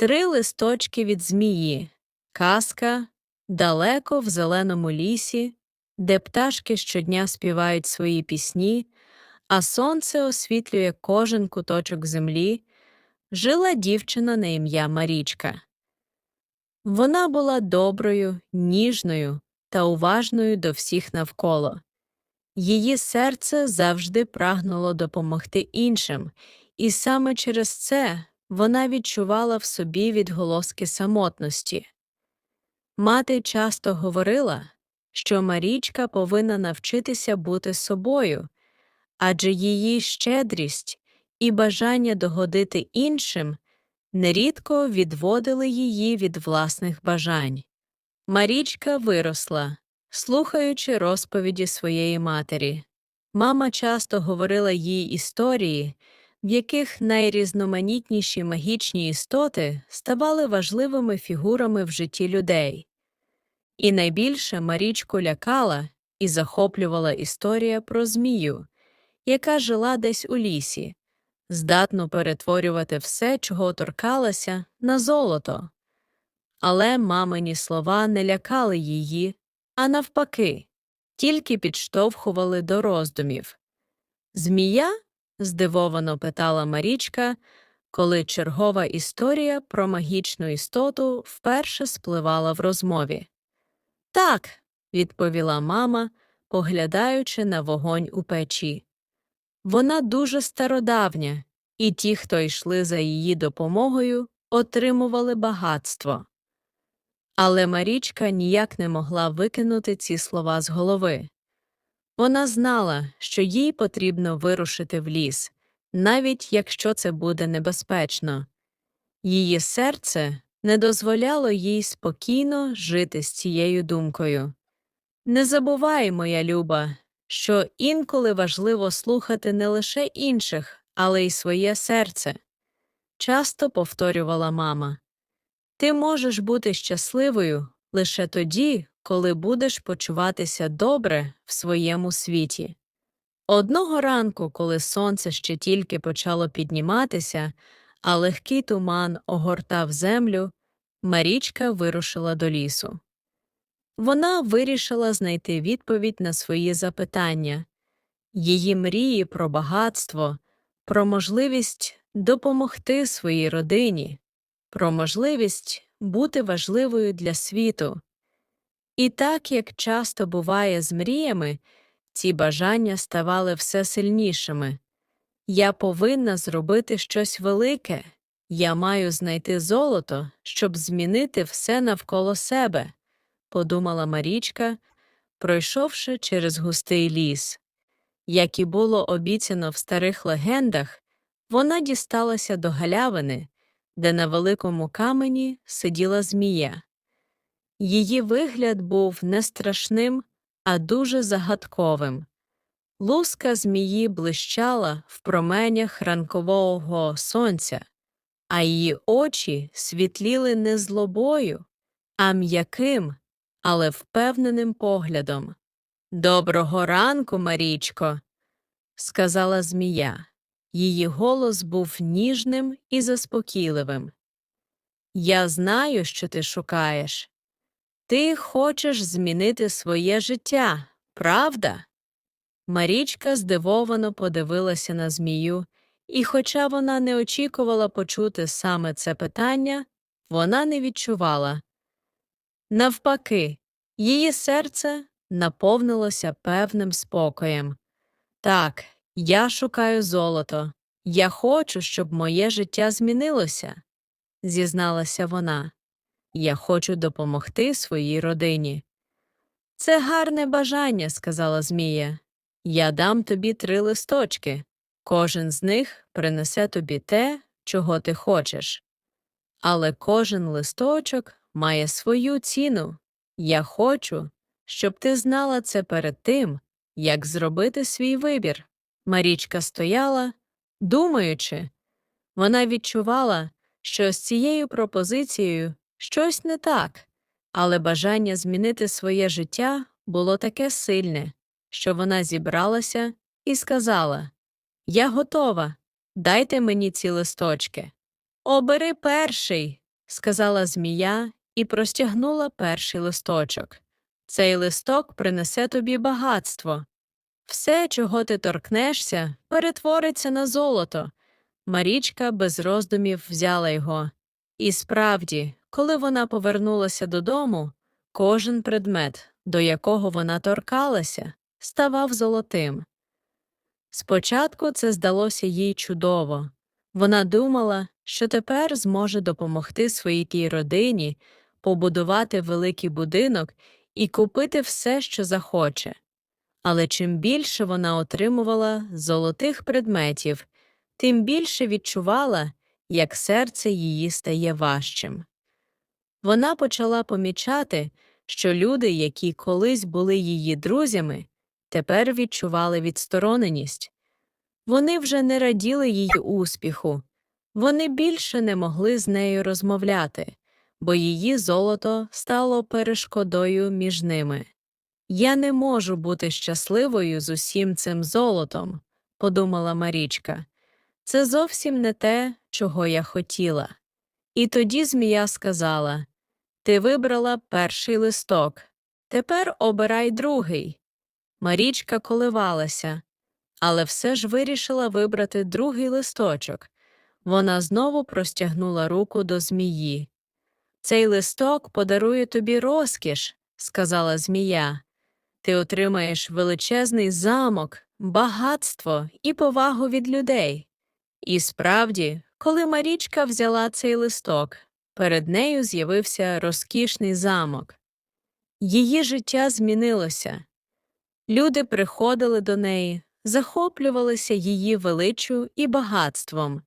Три листочки від змії. Казка далеко в зеленому лісі, де пташки щодня співають свої пісні, а сонце освітлює кожен куточок землі, жила дівчина на ім'я Марічка. Вона була доброю, ніжною та уважною до всіх навколо. Її серце завжди прагнуло допомогти іншим, і саме через це вона відчувала в собі відголоски самотності. Мати часто говорила, що Марічка повинна навчитися бути собою, адже її щедрість і бажання догодити іншим нерідко відводили її від власних бажань. Марічка виросла, слухаючи розповіді своєї матері. Мама часто говорила їй історії, в яких найрізноманітніші магічні істоти ставали важливими фігурами в житті людей. І найбільше Марічку лякала і захоплювала історія про змію, яка жила десь у лісі, здатну перетворювати все, чого торкалася, на золото. Але мамині слова не лякали її, а навпаки, тільки підштовхували до роздумів. Змія? Здивовано питала Марічка, коли чергова історія про магічну істоту вперше спливала в розмові. Так, відповіла мама, поглядаючи на вогонь у печі. Вона дуже стародавня, і ті, хто йшли за її допомогою, отримували багатство. Але Марічка ніяк не могла викинути ці слова з голови. Вона знала, що їй потрібно вирушити в ліс, навіть якщо це буде небезпечно. Її серце не дозволяло їй спокійно жити з цією думкою. Не забувай, моя люба, що інколи важливо слухати не лише інших, але й своє серце. Часто повторювала мама. Ти можеш бути щасливою лише тоді, коли будеш почуватися добре в своєму світі. Одного ранку, коли сонце ще тільки почало підніматися, а легкий туман огортав землю, Марічка вирушила до лісу. Вона вирішила знайти відповідь на свої запитання її мрії про багатство, про можливість допомогти своїй родині, про можливість бути важливою для світу. І так як часто буває з мріями, ці бажання ставали все сильнішими. Я повинна зробити щось велике, я маю знайти золото, щоб змінити все навколо себе, подумала Марічка, пройшовши через густий ліс. Як і було обіцяно в старих легендах, вона дісталася до галявини, де на великому камені сиділа змія. Її вигляд був не страшним, а дуже загадковим. Луска змії блищала в променях ранкового сонця, а її очі світліли не злобою, а м'яким, але впевненим поглядом. Доброго ранку, Марічко, сказала змія. Її голос був ніжним і заспокійливим. Я знаю, що ти шукаєш. Ти хочеш змінити своє життя, правда? Марічка здивовано подивилася на змію, і, хоча вона не очікувала почути саме це питання, вона не відчувала. Навпаки, її серце наповнилося певним спокоєм. Так, я шукаю золото, я хочу, щоб моє життя змінилося, зізналася вона. Я хочу допомогти своїй родині. Це гарне бажання, сказала Змія. Я дам тобі три листочки. Кожен з них принесе тобі те, чого ти хочеш. Але кожен листочок має свою ціну. Я хочу, щоб ти знала це перед тим, як зробити свій вибір. Марічка стояла, думаючи, вона відчувала, що з цією пропозицією щось не так, але бажання змінити своє життя було таке сильне, що вона зібралася і сказала Я готова, дайте мені ці листочки. Обери перший, сказала змія і простягнула перший листочок. Цей листок принесе тобі багатство. Все, чого ти торкнешся, перетвориться на золото. Марічка без роздумів взяла його. І справді, коли вона повернулася додому, кожен предмет, до якого вона торкалася, ставав золотим. Спочатку це здалося їй чудово. Вона думала, що тепер зможе допомогти своїй тій родині побудувати великий будинок і купити все, що захоче. Але чим більше вона отримувала золотих предметів, тим більше відчувала, як серце її стає важчим. Вона почала помічати, що люди, які колись були її друзями, тепер відчували відстороненість. Вони вже не раділи її успіху, вони більше не могли з нею розмовляти, бо її золото стало перешкодою між ними. Я не можу бути щасливою з усім цим золотом, подумала Марічка. Це зовсім не те, чого я хотіла. І тоді змія сказала Ти вибрала перший листок, тепер обирай другий. Марічка коливалася, але все ж вирішила вибрати другий листочок. Вона знову простягнула руку до змії. Цей листок подарує тобі розкіш, сказала змія. Ти отримаєш величезний замок, багатство і повагу від людей. І справді, коли Марічка взяла цей листок, перед нею з'явився розкішний замок. Її життя змінилося. Люди приходили до неї, захоплювалися її величчю і багатством,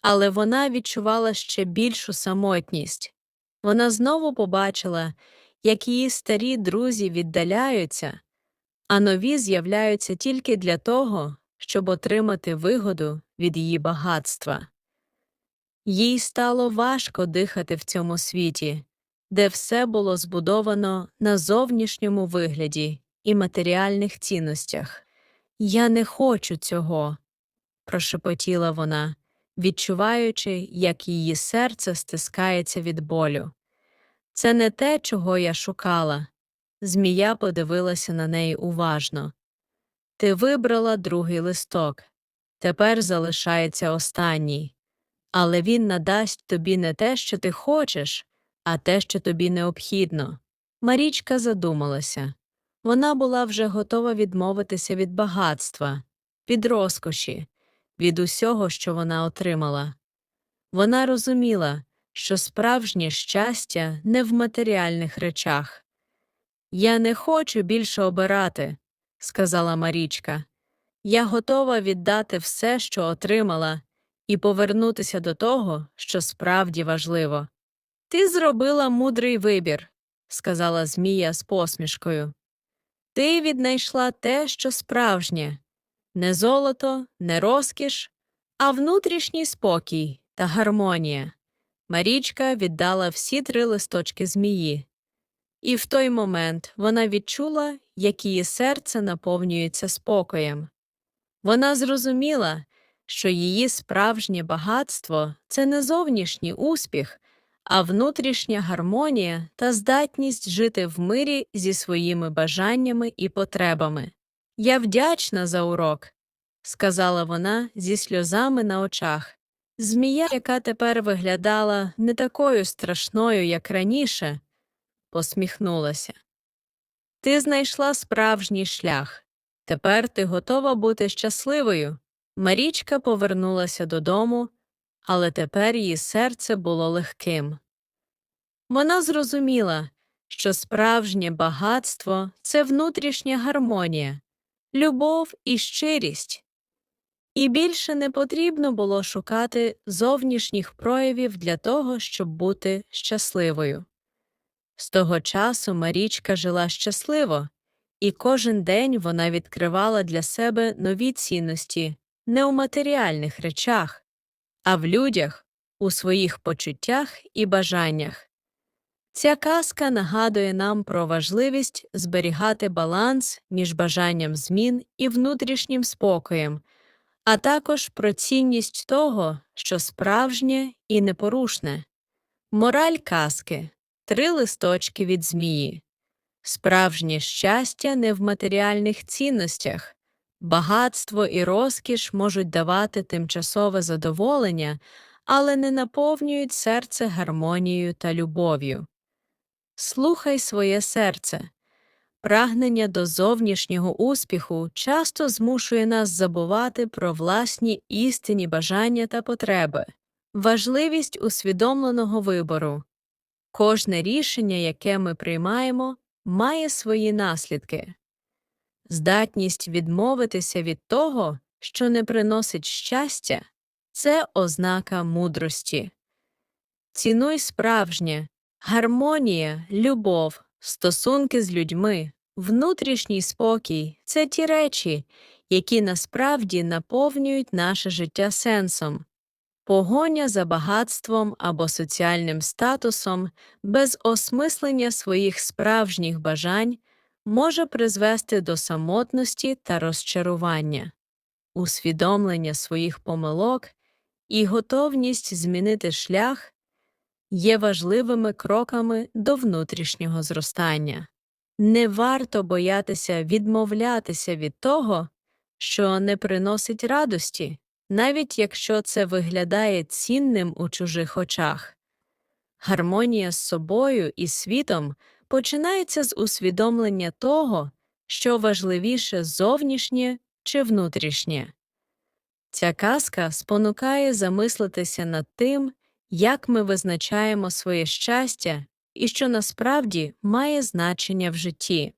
але вона відчувала ще більшу самотність. Вона знову побачила, як її старі друзі віддаляються, а нові з'являються тільки для того, щоб отримати вигоду від її багатства. Їй стало важко дихати в цьому світі, де все було збудовано на зовнішньому вигляді і матеріальних цінностях. Я не хочу цього, прошепотіла вона, відчуваючи, як її серце стискається від болю. Це не те, чого я шукала. Змія подивилася на неї уважно. Ти вибрала другий листок. Тепер залишається останній. Але він надасть тобі не те, що ти хочеш, а те, що тобі необхідно. Марічка задумалася. Вона була вже готова відмовитися від багатства, від розкоші, від усього, що вона отримала. Вона розуміла, що справжнє щастя не в матеріальних речах. Я не хочу більше обирати, сказала Марічка. Я готова віддати все, що отримала, і повернутися до того, що справді важливо. Ти зробила мудрий вибір, сказала Змія з посмішкою. Ти віднайшла те, що справжнє не золото, не розкіш, а внутрішній спокій та гармонія. Марічка віддала всі три листочки змії, і в той момент вона відчула, як її серце наповнюється спокоєм. Вона зрозуміла, що її справжнє багатство це не зовнішній успіх, а внутрішня гармонія та здатність жити в мирі зі своїми бажаннями і потребами. Я вдячна за урок, сказала вона зі сльозами на очах. Змія, яка тепер виглядала не такою страшною, як раніше, посміхнулася. Ти знайшла справжній шлях. Тепер ти готова бути щасливою. Марічка повернулася додому, але тепер її серце було легким. Вона зрозуміла, що справжнє багатство це внутрішня гармонія, любов і щирість. І більше не потрібно було шукати зовнішніх проявів для того, щоб бути щасливою. З того часу Марічка жила щасливо, і кожен день вона відкривала для себе нові цінності не у матеріальних речах, а в людях, у своїх почуттях і бажаннях. Ця казка нагадує нам про важливість зберігати баланс між бажанням змін і внутрішнім спокоєм а також про цінність того, що справжнє і непорушне. Мораль казки Три листочки від змії. Справжнє щастя не в матеріальних цінностях. Багатство і розкіш можуть давати тимчасове задоволення, але не наповнюють серце гармонією та любов'ю. Слухай своє серце. Прагнення до зовнішнього успіху часто змушує нас забувати про власні істинні бажання та потреби, важливість усвідомленого вибору. Кожне рішення, яке ми приймаємо, має свої наслідки. Здатність відмовитися від того, що не приносить щастя, це ознака мудрості. Цінуй справжнє, гармонія, любов, стосунки з людьми, внутрішній спокій це ті речі, які насправді наповнюють наше життя сенсом. Погоня за багатством або соціальним статусом без осмислення своїх справжніх бажань може призвести до самотності та розчарування, усвідомлення своїх помилок і готовність змінити шлях є важливими кроками до внутрішнього зростання. Не варто боятися відмовлятися від того, що не приносить радості, навіть якщо це виглядає цінним у чужих очах. Гармонія з собою і світом починається з усвідомлення того, що важливіше зовнішнє чи внутрішнє. Ця казка спонукає замислитися над тим, як ми визначаємо своє щастя і що насправді має значення в житті.